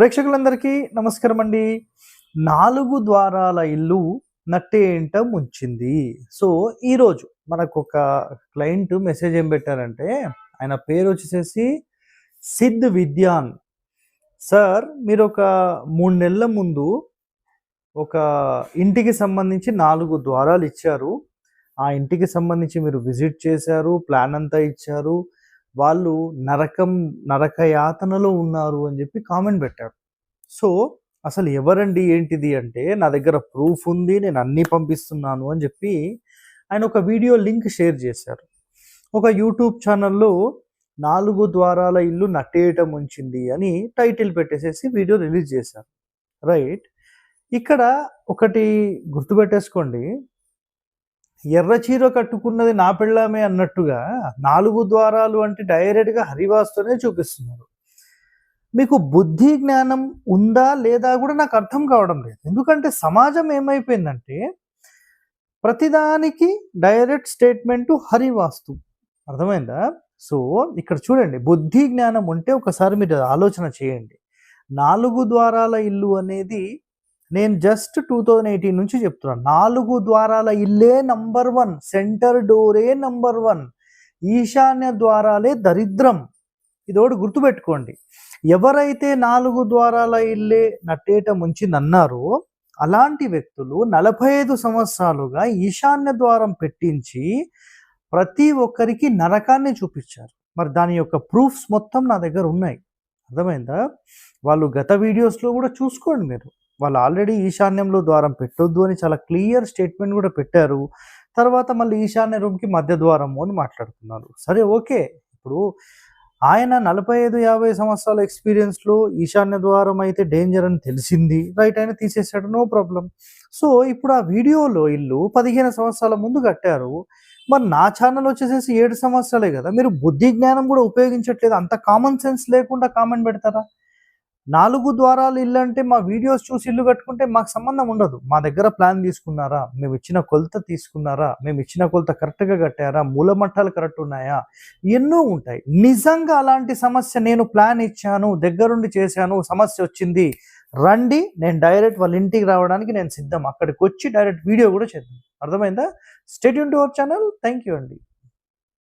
ప్రేక్షకులందరికీ నమస్కారం అండి నాలుగు ద్వారాల ఇల్లు నట్టేంట ముంచింది. సో ఈరోజు మనకు ఒక క్లయింట్ మెసేజ్ ఏం పెట్టారంటే ఆయన పేరు వచ్చేసేసి సిద్ధ్ విద్యాన్. సార్ మీరు ఒక మూడు నెలల ముందు ఒక ఇంటికి సంబంధించి నాలుగు ద్వారాలు ఇచ్చారు. ఆ ఇంటికి సంబంధించి మీరు విజిట్ చేశారు ప్లాన్ అంతా ఇచ్చారు. వాళ్ళు నరకం నరకయాతనలో ఉన్నారు అని చెప్పి కామెంట్ పెట్టారు. సో అసలు ఎవరండి ఏంటిది అంటే నా దగ్గర ప్రూఫ్ ఉంది నేను అన్నీ పంపిస్తున్నాను అని చెప్పి ఆయన ఒక వీడియో లింక్ షేర్ చేశారు. ఒక యూట్యూబ్ ఛానల్లో నాలుగు ద్వారాల ఇల్లు నట్టేయటం ఉంచింది అని టైటిల్ పెట్టేసేసి వీడియో రిలీజ్ చేశారు. రైట్? ఇక్కడ ఒకటి గుర్తుపెట్టేసుకోండి. ఎర్ర చీర కట్టుకున్నది నా పెళ్ళామే అన్నట్టుగా నాలుగు ద్వారాలు అంటే డైరెక్ట్గా హరివాస్తోనే చూపిస్తున్నారు. మీకు బుద్ధి జ్ఞానం ఉందా లేదా కూడా నాకు అర్థం కావడం లేదు. ఎందుకంటే సమాజం ఏమైపోయిందంటే ప్రతిదానికి డైరెక్ట్ స్టేట్మెంట్ హరివాస్తు. అర్థమైందా? సో ఇక్కడ చూడండి బుద్ధి జ్ఞానం ఉంటే ఒకసారి మీరు ఆలోచన చేయండి. నాలుగు ద్వారాల ఇల్లు అనేది నేను జస్ట్ టూ థౌజండ్ ఎయిటీన్ నుంచి చెప్తున్నాను నాలుగు ద్వారాల ఇల్లే నంబర్ వన్ సెంటర్ డోరే నంబర్ వన్ ఈశాన్య ద్వారాలే దరిద్రం. ఇదోటి గుర్తుపెట్టుకోండి. ఎవరైతే నాలుగు ద్వారాల ఇల్లే నట్టేట ముంచిందన్నారో అలాంటి వ్యక్తులు నలభై ఐదు సంవత్సరాలుగా ఈశాన్య ద్వారం పెట్టించి ప్రతి ఒక్కరికి నరకాన్ని చూపించారు. మరి దాని యొక్క ప్రూఫ్స్ మొత్తం నా దగ్గర ఉన్నాయి. అర్థమైందా? వాళ్ళు గత వీడియోస్లో కూడా చూసుకోండి మీరు. వాళ్ళు ఆల్రెడీ ఈశాన్యంలో ద్వారం పెట్టొద్దు అని చాలా క్లియర్ స్టేట్మెంట్ కూడా పెట్టారు. తర్వాత మళ్ళీ ఈశాన్య రూమ్కి మధ్య ద్వారము అని మాట్లాడుతున్నారు. సరే ఓకే. ఇప్పుడు ఆయన నలభై ఐదు యాభై సంవత్సరాల ఎక్స్పీరియన్స్లో ఈశాన్య ద్వారం అయితే డేంజర్ అని తెలిసింది. రైట్ ఆయన తీసేసాడు నో ప్రాబ్లం సో ఇప్పుడు ఆ వీడియోలో ఇల్లు పదిహేను సంవత్సరాల ముందు కట్టారు. మరి నా ఛానల్ వచ్చేసేసి ఏడు సంవత్సరాలే కదా. మీరు బుద్ధి జ్ఞానం కూడా ఉపయోగించట్లేదు. అంత కామన్ సెన్స్ లేకుండా కామెంట్ పెడతారా? నాలుగు ద్వారాలు ఇల్లు అంటే మా వీడియోస్ చూసి ఇల్లు కట్టుకుంటే మాకు సంబంధం ఉండదు. మా దగ్గర ప్లాన్ తీసుకున్నారా? మేము ఇచ్చిన కొలత తీసుకున్నారా? మేము ఇచ్చిన కొలత కరెక్ట్గా కట్టారా? మూలమట్టాలు కరెక్ట్ ఉన్నాయా? ఎన్నో ఉంటాయి. నిజంగా అలాంటి సమస్య నేను ప్లాన్ ఇచ్చాను దగ్గరుండి చేశాను సమస్య వచ్చింది. రండి నేను డైరెక్ట్ వాళ్ళ ఇంటికి రావడానికి నేను సిద్ధం. అక్కడికి వచ్చి డైరెక్ట్ వీడియో కూడా చేద్దాం. అర్థమైందా? Stay tuned to our channel thank you అండి.